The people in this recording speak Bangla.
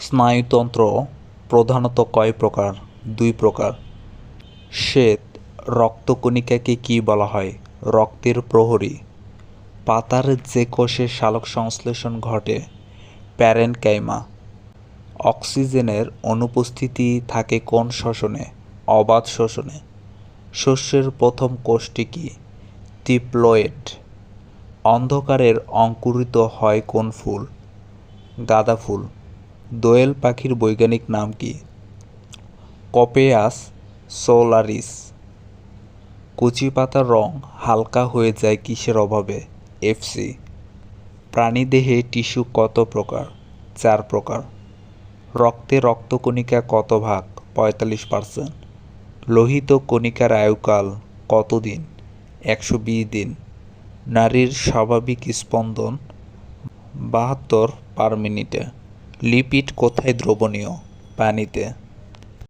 স্নায়ুতন্ত্র প্রধানত কয় প্রকার? দুই প্রকার। শ্বেত, রক্তকণিকাকে কী বলা হয়? রক্তের প্রহরী। পাতার যে কোষে শালক সংশ্লেষণ ঘটে, প্যারেনকাইমা। অক্সিজেনের অনুপস্থিতি থাকে কোন শ্বসনে? অবাধ শ্বসনে। শস্যের প্রথম কোষটি কি? টিপ্লয়েড। অন্ধকারের অঙ্কুরিত হয় কোন ফুল? গাঁদা ফুল। দোয়েল পাখির বৈজ্ঞানিক নাম কি? কপেয়াস সোলারিস। কচি পাতার রং হালকা হয়ে যায় কিসের অভাবে? এফসি প্রাণীদেহে টিস্যু কত প্রকার? চার প্রকার। রক্তে রক্তকণিকা কত ভাগ? পঁয়তাল্লিশ পার্সেন্ট। লোহিত কণিকার আয়ুকাল কতদিন একশো বিশ দিন। নারীর স্বাভাবিক স্পন্দন বাহাত্তর পার মিনিটে। লিপিড কোথায় দ্রবণীয়? পানিতে।